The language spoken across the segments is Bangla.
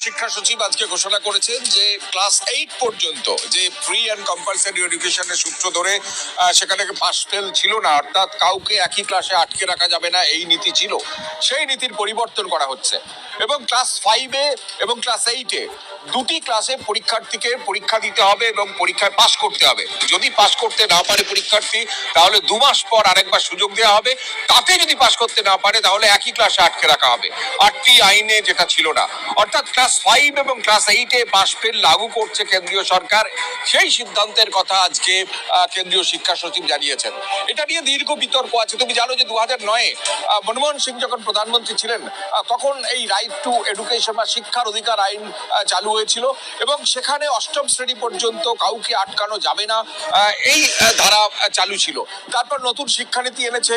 শিক্ষা সচিব আজকে ঘোষণা করেছেন যে ক্লাস এইট পর্যন্ত যে ফ্রি অ্যান্ড কম্পালসারি এডুকেশনের সূত্র ধরে সেখানে পাস ফেল ছিল না, অর্থাৎ কাউকে একই ক্লাসে আটকে রাখা যাবে না, এই নীতি ছিল। সেই নীতির পরিবর্তন করা হচ্ছে। এবং ক্লাস ফাইভে এবং ক্লাস এইটে দুটি ক্লাসে পরীক্ষার্থীকে পরীক্ষা দিতে হবে এবং পরীক্ষায় পাশ করতে হবে। যদি পাশ করতে না পারে পরীক্ষার্থী, তাহলে দু মাস পর আরেকবার সুযোগ দেওয়া হবে। তাতে যদি পাশ করতে না পারে, তাহলে একই ক্লাসে আটকে রাখা হবে। আটটি আইনে যেটা ছিল না। অর্থাৎ ক্লাস ফাইভ এবং ক্লাস এইটে পাশ ফেল লাগু করছে কেন্দ্রীয় সরকার। সেই সিদ্ধান্তের কথা আজকে কেন্দ্রীয় শিক্ষা সচিব জানিয়েছেন। এটা নিয়ে দীর্ঘ বিতর্ক আছে। তুমি জানো যে দু হাজার নয়ে মনমোহন সিং যখন প্রধানমন্ত্রী ছিলেন তখন এই রাইট টু এডুকেশন বা শিক্ষার অধিকার আইন চালু হয়েছিল এবং সেখানে অষ্টম শ্রেণি পর্যন্ত কাউকে আটকানো যাবে না এই ধারা চালু ছিল। তারপর নতুন শিক্ষানীতি এনেছে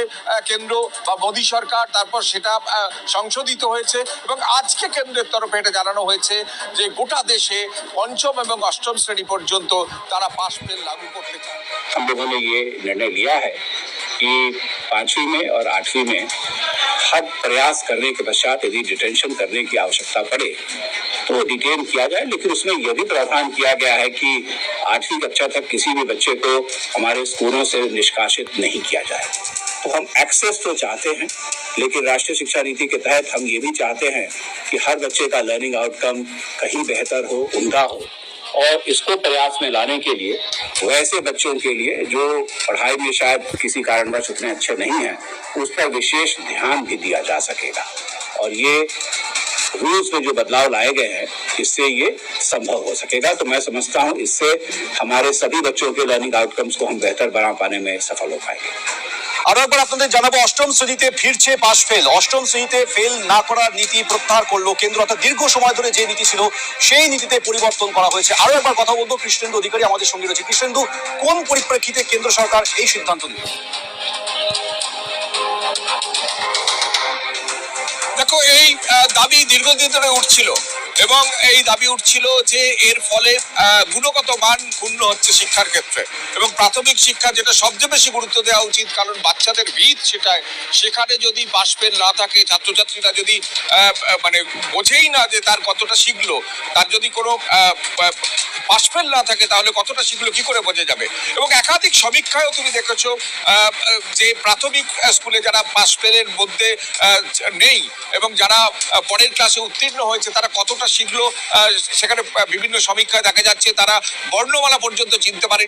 কেন্দ্র বা মোদী সরকার। তারপর সেটা সংশোধিত হয়েছে এবং আজকে কেন্দ্রের তরফে এটা জানানো হয়েছে যে গোটা দেশে পঞ্চম এবং অষ্টম শ্রেণী পর্যন্ত তারা পাস ফেল লাগু করতে চান हम लोगों ने ये निर्णय लिया है कि पांचवी में और आठवीं में हर प्रयास करने के पश्चात यदि डिटेंशन करने की आवश्यकता पड़े तो डिटेन किया जाए लेकिन उसमें यह भी प्रावधान किया गया है कि आठवीं कक्षा तक किसी भी बच्चे को हमारे स्कूलों से निष्कासित नहीं किया जाए तो हम एक्सेस तो चाहते हैं, लेकिन राष्ट्रीय शिक्षा नीति के तहत हम ये भी चाहते हैं कि हर बच्चे का लर्निंग आउटकम कहीं बेहतर हो, उमदा हो। और इसको प्रयास में लाने के लिए, वैसे बच्चों के लिए जो पढ़ाई में शायद किसी कारणवश उतने अच्छे नहीं हैं, उस पर विशेष ध्यान भी दिया जा सकेगा। और ये रूल्स में जो बदलाव लाए गए हैं, इससे ये संभव हो सकेगा। तो मैं समझता हूँ इससे हमारे सभी बच्चों के लर्निंग आउटकम्स को हम बेहतर बना पाने में सफल हो पाएँगे। আরও একবার আপনাদের জানাব, অষ্টম শ্রেণীতে ফিরছে পাস ফেল অষ্টম শ্রেণীতে ফেল না করার নীতি প্রত্যাহার করল কেন্দ্র। অর্থাৎ দীর্ঘ সময় ধরে যে নীতি ছিল, সেই নীতিতে পরিবর্তন করা হয়েছে। আরও একবার কথা বলব, কৃষ্ণেন্দু অধিকারী আমাদের সঙ্গে রয়েছে। কৃষ্ণেন্দু, কোন পরিপ্রেক্ষিতে কেন্দ্র সরকার এই সিদ্ধান্ত নিল দেখো, এই দাবি দীর্ঘদিন ধরে উঠছিল এবং এই দাবি উঠছিল যে এর ফলে গুণগত মান ক্ষুণ্ণ হচ্ছে শিক্ষার ক্ষেত্রে এবং প্রাথমিক শিক্ষা যেটা সবচেয়ে বেশি গুরুত্ব দেওয়া উচিত, কারণ বাচ্চাদের ভিত সেটায় সেখানে যদি পাশ না থাকে, ছাত্রছাত্রীরা যদি মানে বোঝেই না যে তার কতটা শিখলো, তার যদি কোনো পাশ না থাকে তাহলে কতটা শিখলো, কি করে বোঝা যাবে? এবং একাধিক সমীক্ষায়ও তুমি দেখেছ যে প্রাথমিক স্কুলে যারা পাশ মধ্যে নেই এবং যারা পরের ক্লাসে উত্তীর্ণ হয়েছে, তারা কতটা শিখলো সেখানে বিভিন্ন সমীক্ষায় দেখা যাচ্ছে, তারা বর্ণমালা পর্যন্ত চিনতে পারেন